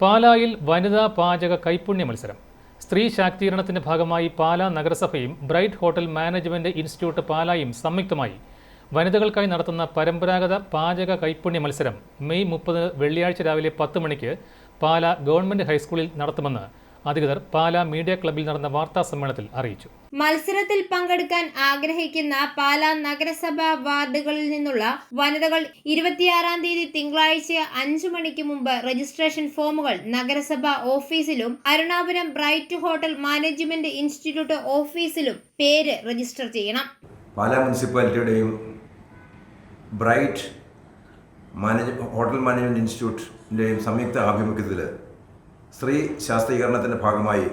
പാലായിൽ വനിതാ പാചക കൈപ്പുണ്യ മത്സരം. സ്ത്രീ ശാക്തീകരണത്തിന്റെ ഭാഗമായി പാലാ നഗരസഭയും ബ്രൈറ്റ് ഹോട്ടൽ മാനേജ്മെന്റ് ഇൻസ്റ്റിറ്റ്യൂട്ട് പാലായും സംയുക്തമായി വനിതകൾക്കായി നടത്തുന്ന പരമ്പരാഗത പാചക കൈപ്പുണ്യ മത്സരം മെയ് മുപ്പത് വെള്ളിയാഴ്ച രാവിലെ പത്ത് മണിക്ക് പാലാ ഗവൺമെന്റ് ഹൈസ്കൂളിൽ നടത്തുമെന്ന് അധികൃതർ പാലാ മീഡിയ ക്ലബിൽ നടന്ന വാർത്താ സമ്മേളനത്തിൽ അറിയിച്ചു. മത്സരത്തിൽ പങ്കെടുക്കാൻ ആഗ്രഹിക്കുന്ന പാലാ നഗരസഭാ വാർഡുകളിൽ നിന്നുള്ള വനിതകൾ ഇരുപത്തിയാറാം തീയതി തിങ്കളാഴ്ച അഞ്ചു മണിക്ക് മുമ്പ് രജിസ്ട്രേഷൻ ഫോമുകൾ നഗരസഭാ ഓഫീസിലും Arunapuram Bright hotel management institute ഓഫീസിലും പേര് രജിസ്റ്റർ ചെയ്യണം. പാലാ മുനിസിപ്പാലിറ്റിയുടെയും ബ്രൈറ്റ് മാനേജ് ഹോട്ടൽ മാനേജ്മെന്റ് ഇൻസ്റ്റിറ്റ്യൂട്ടിന്റെയും സംയുക്ത ആഭിമുഖ്യത്തിൽ സ്ത്രീ ശാസ്ത്രീകരണത്തിന്റെ ഭാഗമായി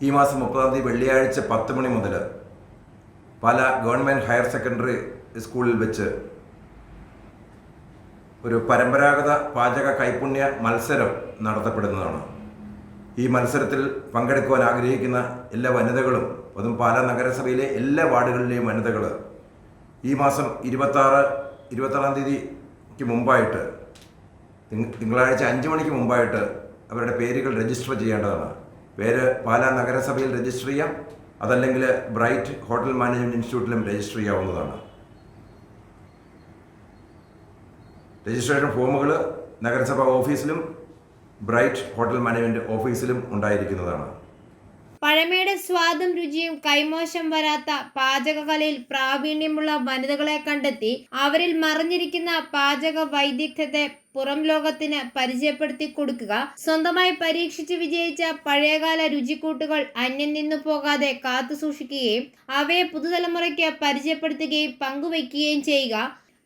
ഈ മാസം മുപ്പതാം തീയതി വെള്ളിയാഴ്ച പത്ത് മണി മുതൽ പാല ഗവൺമെന്റ് ഹയർ സെക്കൻഡറി സ്കൂളിൽ വെച്ച് ഒരു പരമ്പരാഗത പാചക കൈപുണ്യ മത്സരം നടത്തപ്പെടുന്നതാണ്. ഈ മത്സരത്തിൽ പങ്കെടുക്കുവാൻ ആഗ്രഹിക്കുന്ന എല്ലാ വനിതകളും അതും പാല നഗരസഭയിലെ എല്ലാ വാർഡുകളിലെയും വനിതകൾ ഈ മാസം ഇരുപത്താറ് ഇരുപത്താറാം തീയതിക്ക് മുമ്പായിട്ട് തിങ്ക- തിങ്കളാഴ്ച അഞ്ച് മണിക്ക് മുമ്പായിട്ട് അവരുടെ പേരുകൾ രജിസ്റ്റർ ചെയ്യേണ്ടതാണ്. പേര് പാലാ നഗരസഭയിൽ രജിസ്റ്റർ ചെയ്യാം. അതല്ലെങ്കിൽ ബ്രൈറ്റ് ഹോട്ടൽ മാനേജ്മെന്റ് ഇൻസ്റ്റിറ്റ്യൂട്ടിലും രജിസ്റ്റർ ചെയ്യാവുന്നതാണ്. രജിസ്ട്രേഷൻ ഫോമുകൾ നഗരസഭാ ഓഫീസിലും ബ്രൈറ്റ് ഹോട്ടൽ മാനേജ്മെന്റ് ഓഫീസിലും ഉണ്ടായിരിക്കുന്നതാണ്. പഴമയുടെ സ്വാദും രുചിയും കൈമോശം വരാത്ത പാചകകലയിൽ പ്രാവീണ്യമുള്ള വനിതകളെ കണ്ടെത്തി അവരിൽ മറിഞ്ഞിരിക്കുന്ന പാചക വൈദഗ്ധ്യത്തെ പുറം ലോകത്തിന് പരിചയപ്പെടുത്തി കൊടുക്കുക. സ്വന്തമായി പരീക്ഷിച്ച് വിജയിച്ച പഴയകാല രുചിക്കൂട്ടുകൾ അന്യം നിന്നു പോകാതെ കാത്തു സൂക്ഷിക്കുകയും അവയെ പുതുതലമുറയ്ക്ക് പരിചയപ്പെടുത്തുകയും പങ്കുവയ്ക്കുകയും ചെയ്യുക.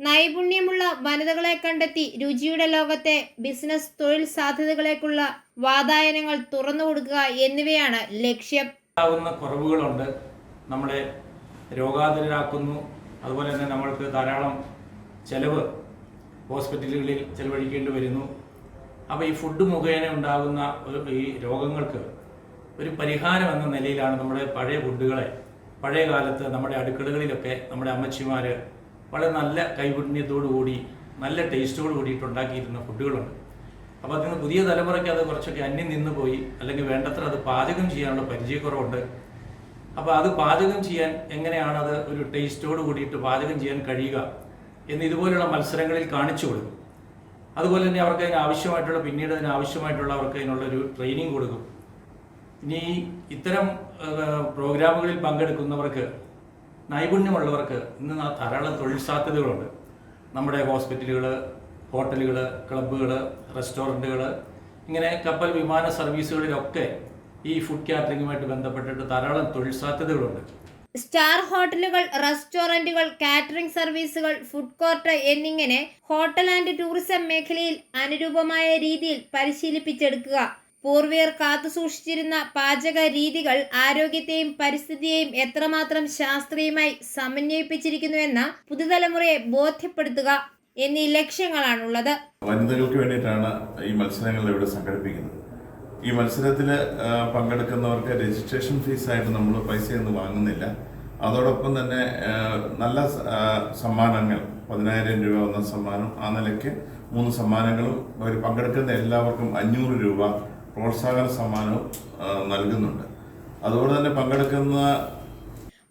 നൈപുണ്യമുള്ള വനിതകളെ കണ്ടെത്തി രുചിയുടെ ലോകത്തെ ബിസിനസ് തൊഴിൽ സാധ്യതകളേക്കുള്ള വാതായനങ്ങൾ തുറന്നു കൊടുക്കുക എന്നിവയാണ് ലക്ഷ്യം. ഉണ്ടാകുന്ന കുറവുകളുണ്ട്. നമ്മളെ രോഗാതുരാക്കുന്നു അതുപോലെ തന്നെ നമ്മൾക്ക് ധാരാളം ചെലവ് ഹോസ്പിറ്റലുകളിൽ ചെലവഴിക്കേണ്ടി വരുന്നു. അപ്പോൾ ഈ ഫുഡ് മുഖേന ഉണ്ടാകുന്ന ഈ രോഗങ്ങൾക്ക് ഒരു പരിഹാരം എന്ന നിലയിലാണ് നമ്മുടെ പഴയ ഫുഡുകളെ പഴയ കാലത്ത് നമ്മുടെ അടുക്കളകളിലൊക്കെ നമ്മുടെ അമ്മച്ചിമാർ വളരെ നല്ല കൈപുണ്യത്തോടു കൂടി നല്ല ടേസ്റ്റോട് കൂടിയിട്ട് ഉണ്ടാക്കിയിരുന്ന ഫുഡുകളുണ്ട്. അപ്പോൾ അതിന് പുതിയ തലമുറയ്ക്ക് അത് കുറച്ചൊക്കെ അന്യം നിന്ന് പോയി അല്ലെങ്കിൽ വേണ്ടത്ര അത് പാചകം ചെയ്യാനുള്ള പരിചയക്കുറവുണ്ട്. അപ്പോൾ അത് പാചകം ചെയ്യാൻ എങ്ങനെയാണ് അത് ഒരു ടേസ്റ്റോട് കൂടിയിട്ട് പാചകം ചെയ്യാൻ കഴിയുക എന്ന് ഇതുപോലെയുള്ള മത്സരങ്ങളിൽ കാണിച്ചു കൊടുക്കും. അതുപോലെ തന്നെ അവർക്ക് അതിന് ആവശ്യമായിട്ടുള്ള പിന്നീട് അതിന് ആവശ്യമായിട്ടുള്ള അവർക്ക് അതിനുള്ളൊരു ട്രെയിനിങ് കൊടുക്കും. ഇനി ഇത്തരം പ്രോഗ്രാമുകളിൽ പങ്കെടുക്കുന്നവർക്ക് നൈപുണ്യമുള്ളവർക്ക് ഇന്ന് ധാരാളം തൊഴിൽ സാധ്യതകളുണ്ട്. നമ്മുടെ ഹോസ്പിറ്റലുകൾ ഹോട്ടലുകൾ ക്ലബ്ബുകൾ റെസ്റ്റോറന്റുകൾ ഇങ്ങനെ കപ്പൽ വിമാന സർവീസുകളിലൊക്കെ ഈ ഫുഡ് കാറ്ററിംഗുമായിട്ട് ബന്ധപ്പെട്ടിട്ട് ധാരാളം തൊഴിൽ സാധ്യതകളുണ്ട്. സ്റ്റാർ ഹോട്ടലുകൾ റെസ്റ്റോറന്റുകൾ കാറ്ററിംഗ് സർവീസുകൾ ഫുഡ് കോർട്ട് എന്നിങ്ങനെ ഹോട്ടൽ ആൻഡ് ടൂറിസം മേഖലയിൽ അനുരൂപമായ രീതിയിൽ പരിശീലിപ്പിച്ചെടുക്കുക. പൂർവികർ കാത്തുസൂക്ഷിച്ചിരുന്ന പാചക രീതികൾ ആരോഗ്യത്തെയും പരിസ്ഥിതിയെയും എത്രമാത്രം ശാസ്ത്രീയമായി സമന്വയിപ്പിച്ചിരിക്കുന്നുവെന്ന പുതുതലമുറയെ ബോധ്യപ്പെടുത്തുക എന്നീ ലക്ഷ്യങ്ങളാണുള്ളത്. വനിതകൾക്ക് വേണ്ടിയിട്ടാണ് ഈ മത്സരങ്ങൾ ഇവിടെ സംഘടിപ്പിക്കുന്നത്. ഈ മത്സരത്തിൽ പങ്കെടുക്കുന്നവർക്ക് രജിസ്ട്രേഷൻ ഫീസായിട്ട് നമ്മൾ പൈസയൊന്നും വാങ്ങുന്നില്ല. അതോടൊപ്പം തന്നെ നല്ല സമ്മാനങ്ങൾ പതിനായിരം രൂപ ഒന്നാം സമ്മാനം ആ നിലയ്ക്ക് മൂന്ന് സമ്മാനങ്ങളും അവർ പങ്കെടുക്കുന്ന എല്ലാവർക്കും അഞ്ഞൂറ് രൂപ പ്രോത്സാഹന സമ്മാനവും നൽകുന്നുണ്ട്. അതുപോലെ തന്നെ പങ്കെടുക്കുന്ന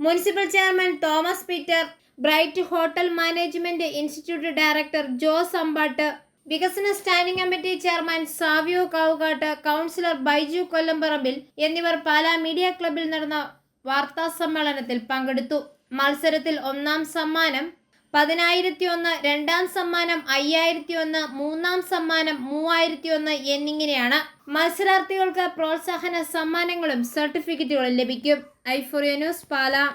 municipal chairman Thomas Peter Bright hotel management institute director Jose Ambat വികസന standing committee chairman Savio Kavukattu councillor Baiju Kollamparambil എന്നിവർ പാലാ മീഡിയ ക്ലബിൽ നടന്ന വാർത്താ സമ്മേളനത്തിൽ പങ്കെടുത്തു. മത്സരത്തിൽ ഒന്നാം സമ്മാനം പതിനായിരത്തി ഒന്ന് രണ്ടാം സമ്മാനം അയ്യായിരത്തി ഒന്ന് മൂന്നാം സമ്മാനം മൂവായിരത്തി ഒന്ന് എന്നിങ്ങനെയാണ് മത്സരാർത്ഥികൾക്ക് പ്രോത്സാഹന സമ്മാനങ്ങളും സർട്ടിഫിക്കറ്റുകളും ലഭിക്കും. ഐഫോറിയ ന്യൂസ് പാലാ.